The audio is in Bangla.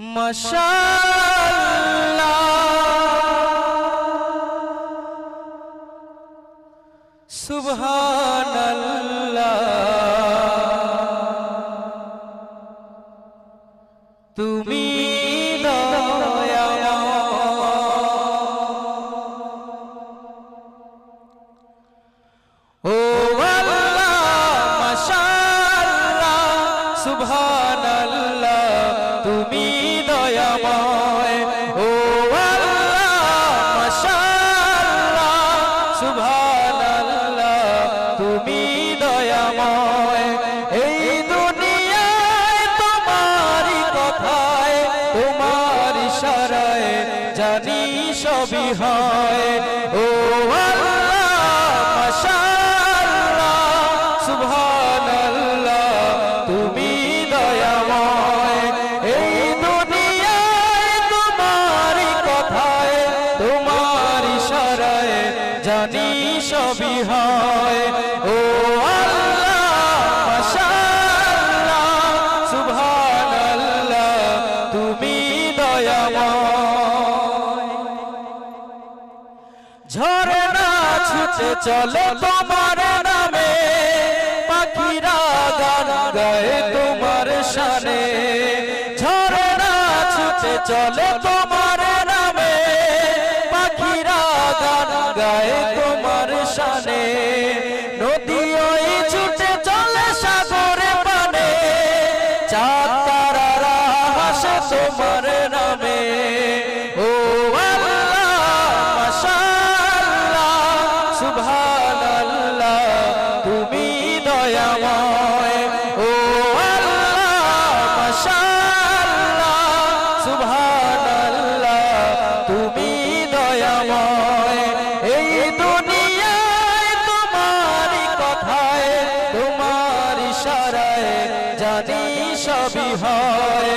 মাশাআল্লাহ। সুবহানাল্লাহ। তুমি ও আল্লাহ মাশাআল্লাহ সুবহানাল্লাহ তুমি দয়াময়। ও আল্লাহ, মাশাআল্লাহ, সুবহানাল্লাহ, তুমি দয়াময়। এই দুনিয়ায় তোমারই কথায়, তোমার ইশারায় জানি সবই হয়। ও আল্লাহ সবই হয়। ও তুমি দয়াময়। ঝরনা ছুটে চলে তোমার নামে, পাখিরা গান গায়ে তোমার শানে ঝরনা ছুটে চলে তোমার নামে, পাখিরা গান গায়ে তোমার নামে। ও সুবহানাল্লাহ, তুমি দয়াময়। ও সুবহানাল্লাহ, তুমি দয়াময়। এই দুনিয়ায় তোমার কথায় তোমার ইশারায় জানি সবই হয়।